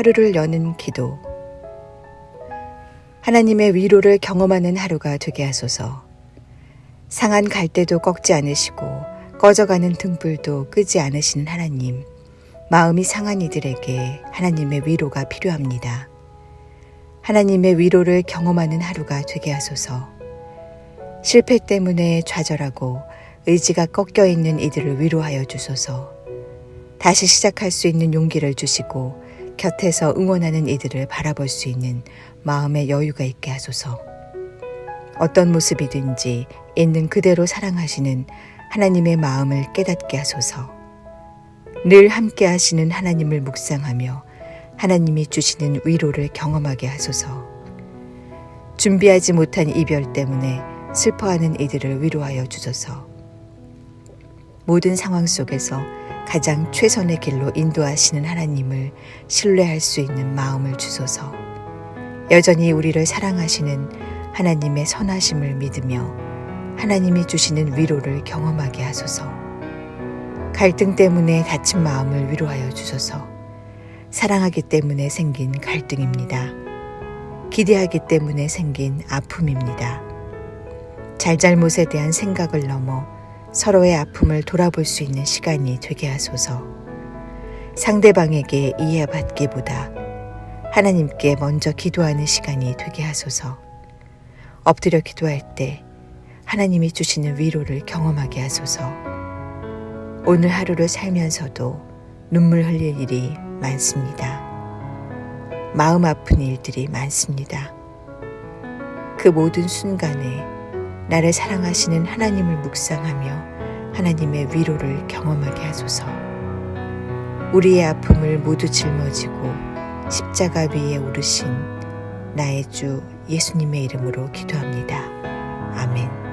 하루를 여는 기도. 하나님의 위로를 경험하는 하루가 되게 하소서. 상한 갈대도 꺾지 않으시고 꺼져가는 등불도 끄지 않으시는 하나님. 마음이 상한 이들에게 하나님의 위로가 필요합니다. 하나님의 위로를 경험하는 하루가 되게 하소서. 실패 때문에 좌절하고 의지가 꺾여 있는 이들을 위로하여 주소서. 다시 시작할 수 있는 용기를 주시고 곁에서 응원하는 이들을 바라볼 수 있는 마음의 여유가 있게 하소서. 어떤 모습이든지 있는 그대로 사랑하시는 하나님의 마음을 깨닫게 하소서. 늘 함께 하시는 하나님을 묵상하며 하나님이 주시는 위로를 경험하게 하소서. 준비하지 못한 이별 때문에 슬퍼하는 이들을 위로하여 주소서. 모든 상황 속에서 가장 최선의 길로 인도하시는 하나님을 신뢰할 수 있는 마음을 주소서. 여전히 우리를 사랑하시는 하나님의 선하심을 믿으며 하나님이 주시는 위로를 경험하게 하소서. 갈등 때문에 다친 마음을 위로하여 주소서. 사랑하기 때문에 생긴 갈등입니다. 기대하기 때문에 생긴 아픔입니다. 잘잘못에 대한 생각을 넘어 서로의 아픔을 돌아볼 수 있는 시간이 되게 하소서. 상대방에게 이해받기보다 하나님께 먼저 기도하는 시간이 되게 하소서. 엎드려 기도할 때 하나님이 주시는 위로를 경험하게 하소서. 오늘 하루를 살면서도 눈물 흘릴 일이 많습니다. 마음 아픈 일들이 많습니다. 그 모든 순간에 나를 사랑하시는 하나님을 묵상하며 하나님의 위로를 경험하게 하소서. 우리의 아픔을 모두 짊어지고 십자가 위에 오르신 나의 주 예수님의 이름으로 기도합니다. 아멘.